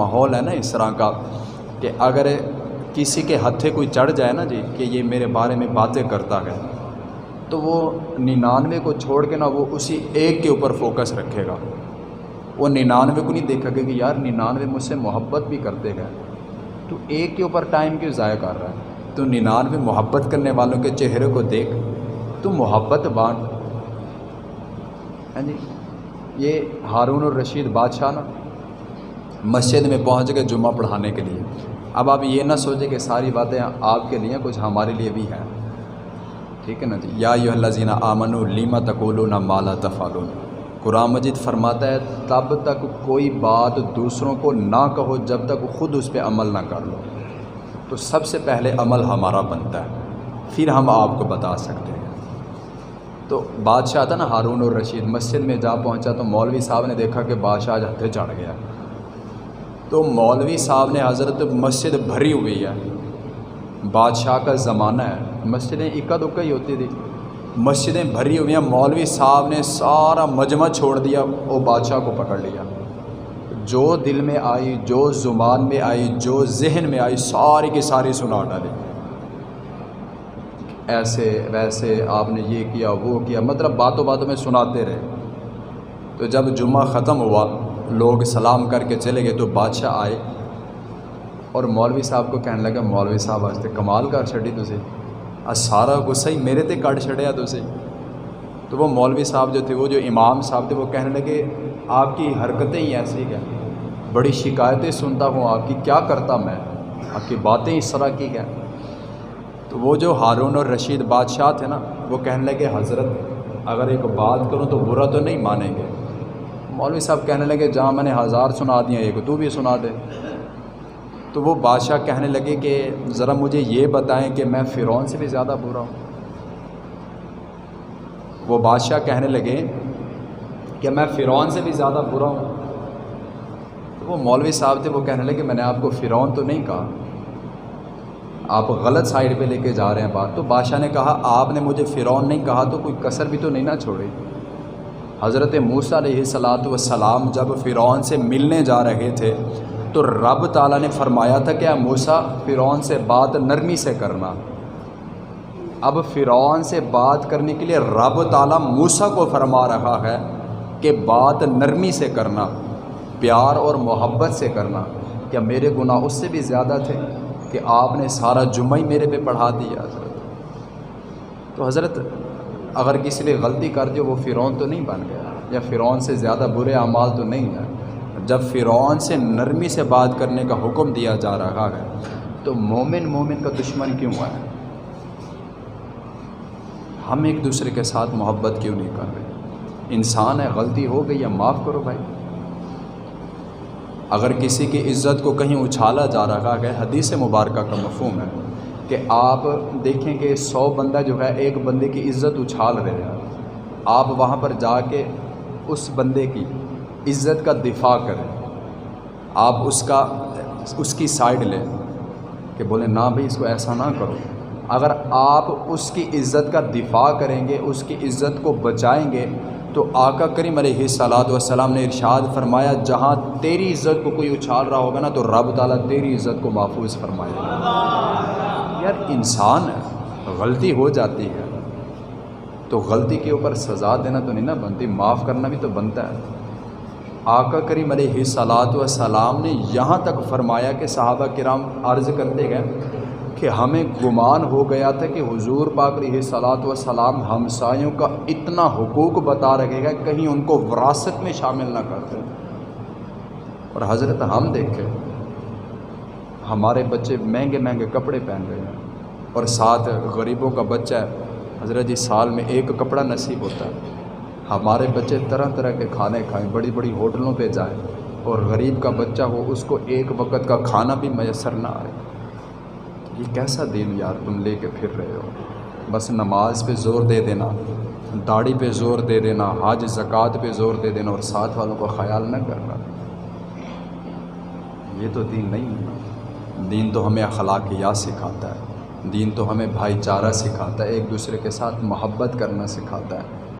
माहौल है ना इस तरह का, कि अगर किसी के हथे कोई चढ़ जाए ना जी, कि ये मेरे बारे में बातें करता है तो वो निन्यानवे को छोड़ के ना वो उसी एक के ऊपर फोकस रखेगा। वो निन्यानवे को नहीं देखेगा कि यार निन्यानवे मुझसे मोहब्बत भी करते हैं। तो एक के ऊपर टाइम क्यों ज़ाय कर रहा है? तो निन्यानवे मोहब्बत करने वालों के चेहरे को देख तो मोहब्बत बांट। है जी, ये हारून और रशीद बादशाह ना मस्जिद में पहुँच गए जुम्मा पढ़ाने के लिए। अब आप ये ना सोचें कि सारी बातें आपके लिए कुछ हमारे लिए भी हैं। ठीक है ना जी? या यूहल्लाजीना आमनु लीमा तकोलो ना माला तफ़ालून। कुरान मजिद फरमाता है, तब तक कोई बात दूसरों को ना कहो जब तक खुद उस पर अमल ना कर लो। तो सबसे पहले अमल हमारा बनता है, फिर हम आपको बता सकते हैं। तो बादशाह था ना हारून और रशीद, मस्जिद में जा पहुँचा तो मौलवी साहब ने देखा कि बादशाह हथे चढ़ गया। तो मौलवी साहब ने हज़रत मस्जिद भरी हुई है। बादशाह का ज़माना है। मस्जिदें इक्का दुक्का ही होती थी। मस्जिदें भरी हुई हैं। मौलवी साहब ने सारा मजमा छोड़ दिया। वो बादशाह को पकड़ लिया। जो दिल में आई, जो ज़ुबान में आई, जो जहन में आई, सारी की सारी सुना डाली। ऐसे, वैसे आपने ये किया, वो किया। मतलब बातों बातों में सुनाते रहे। तो जब जुम्मा ख़त्म हुआ लोग सलाम करके चले गए तो बादशाह आए और मौलवी साहब को कहने लगा, मौलवी साहब, आज तो कमाल कर छड़ी तुझे। आज सारा गुस्सा ही मेरे ते कट छड़िया तुझे। तो वो मौलवी साहब जो थे, वो जो इमाम साहब थे, वो कहने लगे, आपकी हरकतें ही ऐसी क्या बड़ी शिकायतें सुनता हूँ आपकी, क्या करता मैं? आपकी बातें इस तरह की क्या तो वो जो हारून और रशीद बादशाह थे ना, वो कहने लगे, हज़रत, अगर एक बात करूँ तो बुरा तो नहीं मानेंगे। मौलवी साहब कहने लगे जहाँ मैंने हज़ार सुना दिया, एक तू भी सुना दे। तो वो बादशाह कहने लगे कि, ज़रा मुझे ये बताएँ कि मैं फ़िरौन से भी ज़्यादा बुरा हूँ। वो बादशाह कहने लगे कि, मैं फ़िरौन से भी ज़्यादा बुरा हूँ। तो वो मौलवी साहब थे, वो कहने लगे, मैंने आपको फ़िरौन तो नहीं कहा। आप गलत साइड पे लेके जा रहे हैं बात। तो बादशाह ने कहा, आपने मुझे फ़िरौन नहीं कहा तो कोई कसर भी तो नहीं ना छोड़ी? हज़रत मूसा सलात सलाम जब फ़िरौन से मिलने जा रहे थे तो रब ताला ने फरमाया था कि मूसा, फ़िरौन से बात नरमी से करना। अब फ़िरौन से बात करने के लिए रब ताला मूसा को फरमा रहा है कि बात नरमी से करना, प्यार और मोहब्बत से करना। क्या मेरे गुनाह उससे भी ज़्यादा थे कि आपने सारा जुम्मा ही मेरे पे पढ़ा दिया, हज़रत? तो हज़रत अगर किसी ने गलती कर दी, वो फ़िरौन तो नहीं बन गया, या फ़िरौन से ज़्यादा बुरे अमाल तो नहीं है। जब फ़िरौन से नरमी से बात करने का हुक्म दिया जा रहा है तो मोमिन मोमिन का दुश्मन क्यों है? हम एक दूसरे के साथ मोहब्बत क्यों नहीं कर रहे? इंसान है, गलती हो गई या माफ़ करो भाई। अगर किसी की इज़्ज़त को कहीं उछाला जा रहा है, हदीस मुबारक का मफहम है कि आप देखें कि सौ बंदा जो है, एक बंदे की इज़्ज़त उछाल रहे हैं। आप वहाँ पर जाके उस बंदे की इज़्ज़त का दिफा करें। आप उसका, उसकी साइड लें कि बोले, ना भाई, इसको ऐसा ना करो। अगर आप उसकी इज़्ज़त का दिफा करेंगे, उसकी इज़्ज़त को बचाएँगे तो आका करीम वसलाम ने इरशाद फरमाया, जहाँ तेरी इज़्ज़त को कोई उछाल रहा होगा ना तो रब ताला तेरी इज़्ज़त को महफूज फरमाएगा। यार इंसान है गलती हो जाती है तो गलती के ऊपर सज़ा देना तो नहीं ना बनती, माफ़ करना भी तो बनता है। आका करीम सलात व सलाम ने यहाँ तक फरमाया कि सहाबा कराम अर्ज़ करते गए कि हमें गुमान हो गया था कि हुजूर पाक सलात व सलाम हमसायों का इतना हुकूक बता रखेगा कहीं उनको विरासत में शामिल ना करते और हज़रत हम देखें हमारे बच्चे महँगे महँगे कपड़े पहन रहे हैं। और साथ गरीबों का बच्चा है, हज़रत जी, साल में एक कपड़ा नसीब होता है। हमारे बच्चे तरह तरह के खाने खाएँ, बड़ी बड़ी होटलों पे जाएँ, और गरीब का बच्चा हो, उसको एक वक्त का खाना भी मैसर ना आए। ये कैसा दिन यार तुम ले कर फिर रहे हो? बस नमाज़ पे ज़ोर दे देना, दाढ़ी पे ज़ोर दे देना, हाज, ज़क़़त पे ज़ोर दे देना, और साथ वालों का ख्याल न करना। ये तो दीन नहीं है। दीन तो हमें अखलाकियात सिखाता है। दीन तो हमें भाईचारा सिखाता है, एक दूसरे के साथ मोहब्बत करना सिखाता है।